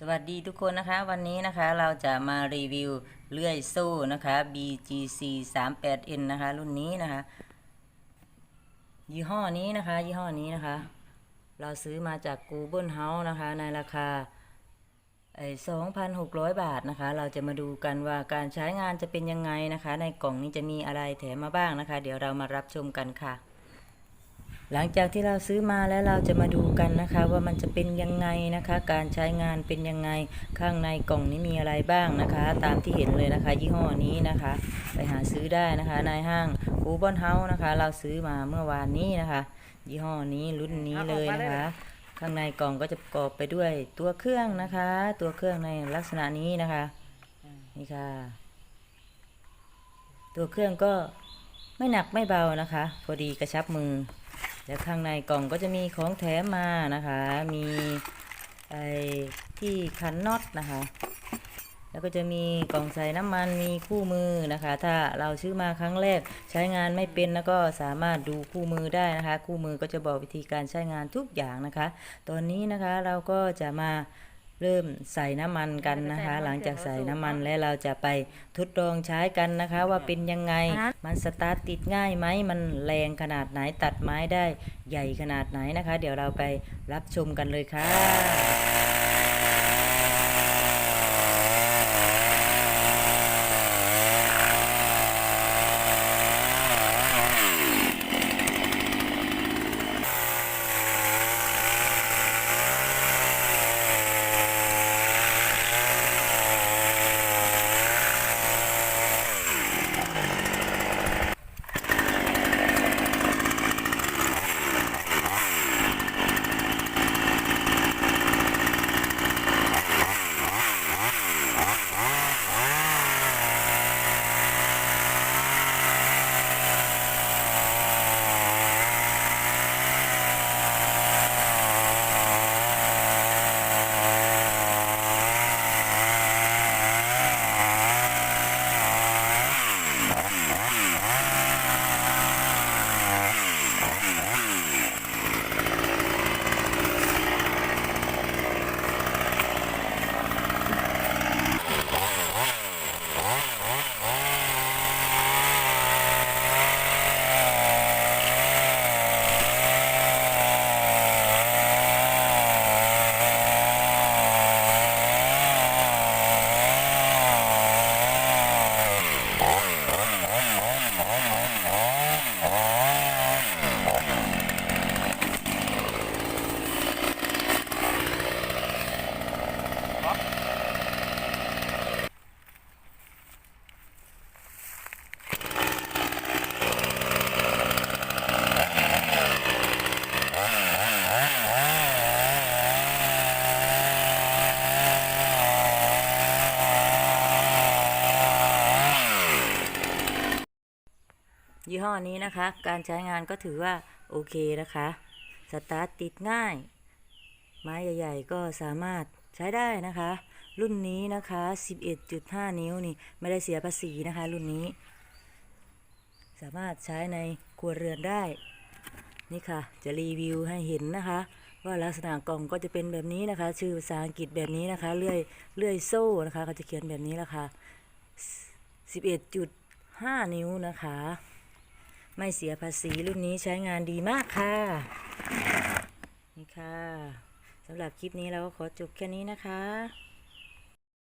สวัสดีทุกคนนะคะ วันนี้นะคะเราจะมารีวิวเลื่อยโซ่นะคะ BGC 38N นะคะ รุ่นนี้นะคะ ยี่ห้อนี้นะคะ ยี่ห้อนี้นะคะ เราซื้อมาจาก Google House นะคะ ในราคาไอ้2,600 บาทนะคะ เราจะมาดูกันว่าการใช้งานจะเป็นยังไงนะคะ ในกล่องนี้จะมีอะไรแถมมาบ้างนะคะ เดี๋ยวเรามารับชมกันค่ะ หลังจากที่เราซื้อมาแล้วเราจะมาดูกันนะคะ ว่ามันจะเป็นยังไงนะคะ การใช้งานเป็นยังไงข้างในกล่องนี้มีอะไรบ้างนะคะ ตามที่เห็นเลยนะคะ ยี่ห้อนี้นะคะ ไปหาซื้อได้นะคะในห้างกูบอนเฮาส์นะคะ เราซื้อมาเมื่อวานนี้นะคะ ยี่ห้อนี้รุ่นนี้เลยนะคะ ข้างในกล่องก็จะประกอบไปด้วยตัวเครื่องนะคะ ตัวเครื่องในลักษณะนี้นะคะนี่ค่ะ ตัวเครื่องก็ไม่หนักไม่เบานะคะ พอดีกระชับมือ แล้วข้างในกล่องก็จะมีของแถมมานะคะ มีไอ้ที่คันน็อตนะคะ แล้วก็จะมีกล่องใส่น้ำมันมีคู่มือนะคะ ถ้าเราซื้อมาครั้งแรกใช้งานไม่เป็นแล้วก็สามารถดูคู่มือได้นะคะ คู่มือก็จะบอกวิธีการใช้งานทุกอย่างนะคะ ตอนนี้นะคะเราก็จะมา เริ่มใส่น้ำมันกันนะคะ หลังจากใส่น้ำมันแล้วเราจะไปทดลองใช้กันนะคะ ว่าเป็นยังไง มันสตาร์ทติดง่ายไหมมันแรงขนาดไหนตัดไม้ได้ใหญ่ขนาดไหนนะคะ เดี๋ยวเราไปรับชมกันเลยค่ะ ห้อนี้นะคะ การใช้งานก็ถือว่าโอเคนะคะ สตาร์ทติดง่าย ไม้ใหญ่ๆ ก็สามารถใช้ได้นะคะ รุ่นนี้นะคะ 11.5 นิ้วนี่ไม่ได้เสียภาษีนะคะ รุ่นนี้ สามารถใช้ในครัวเรือนได้ นี่ค่ะ จะรีวิวให้เห็นนะคะ ว่าลักษณะกล่องก็จะเป็นแบบนี้นะคะ ชื่อภาษาอังกฤษแบบนี้นะคะ เลื่อยเลื่อยโซ่นะคะเขาจะเขียนแบบนี้ละค่ะ11.5 นิ้วนะคะ ไม่เสียภาษีรุ่นนี้ใช้งานดีมากค่ะ นี่ค่ะสำหรับคลิปนี้เราก็ขอจบแค่นี้นะคะ